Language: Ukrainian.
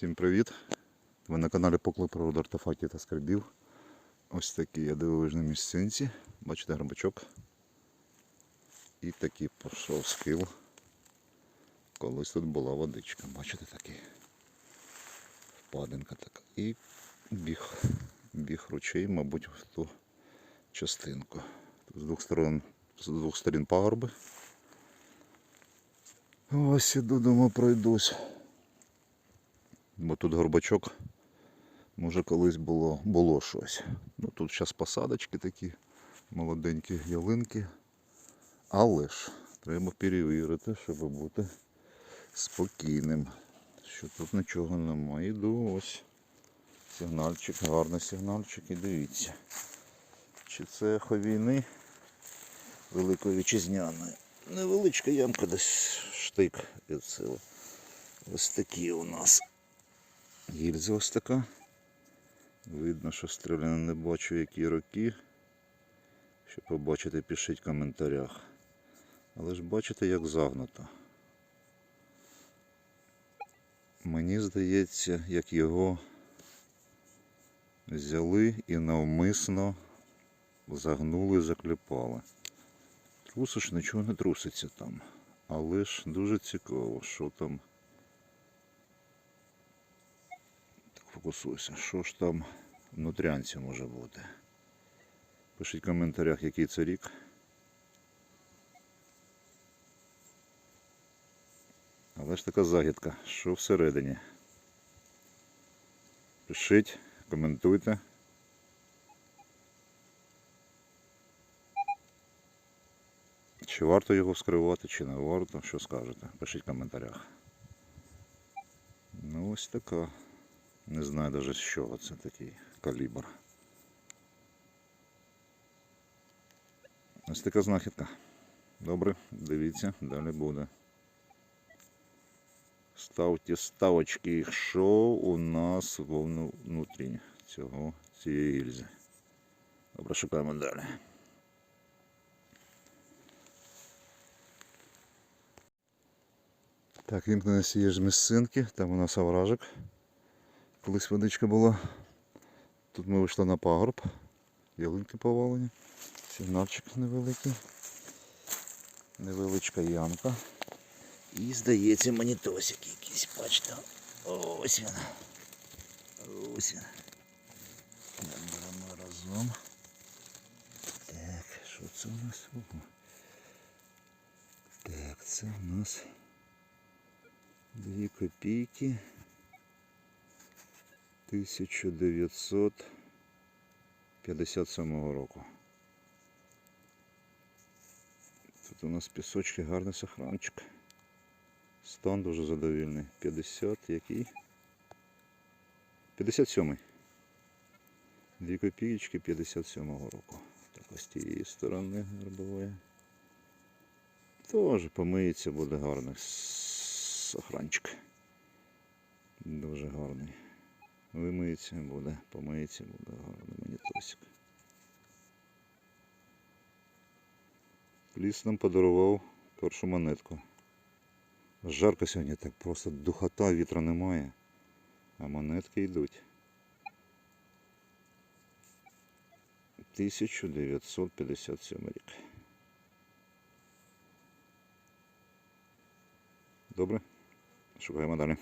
Всім привіт! Ви на каналі Поклик природи артефактів та скарбів. Ось такі я дивовижні місцинці. Бачите грибачок. І такий пішов скил. Колись тут була водичка. Бачите такий. Впадинка така. І біг. Біг ручей, мабуть, в ту частинку. З двох сторон, з двох сторін пагорби. Ось іду, думаю, пройдусь. Бо тут горбачок, може колись було, було щось. Ну тут зараз посадочки такі, молоденькі ялинки. Але ж треба перевірити, щоб бути спокійним. Що тут нічого немає. Іду ось. Сигнальчик, гарний сигнальчик і дивіться. Чи це ехо війни Великої Вітчизняної. Невеличка ямка десь штик від сили. Ось такі у нас гільза ось така. Видно, що стріляно не бачу які роки. Щоб побачити, пишіть в коментарях. Але ж бачите, як загнуто. Мені здається, як його взяли і навмисно загнули, закліпали. Трусиш, нічого не труситься там. Але ж дуже цікаво, що там. Фокусуйся, що ж там внутрянці може бути. Пишіть в коментарях, який це рік. Але ж така загідка, що всередині. Пишіть, коментуйте. Чи варто його вскривати, чи не варто, що скажете? Пишіть в коментарях. Ну ось така. Не знаю навіть з чого це такий калібр. Ось така знахідка. Добре, дивіться, далі буде. Ставте ставочки, що у нас внутрі цього цієї гільзи. Добре, шукаємо далі. Так, вімкнення цієї ж місцинки, там у нас овражик. Колись водичка була. Тут ми вийшли на пагорб. Ялинки повалені. Сигнальчик невеликий. Невеличка ямка. І здається мені тосик якийсь, бачите. Ось він. Ось він. Беремо разом. Так, що це у нас? Так, це у нас Дві копійки. 1957 року. Тут у нас пісочки, гарний сохранчик. Стан дуже задовільний. 50 який? 57. Дві копійки 57-го року. Так ось з тієї сторони гербової. Теж помиється буде гарний сохранчик. Дуже гарний. Вимиється буде, помиється буде гарний монітосик. Ліс нам подарував першу монетку. Жарко сьогодні так просто духота, вітра немає, а монетки йдуть. 1957 рік. Добре, шукаємо далі.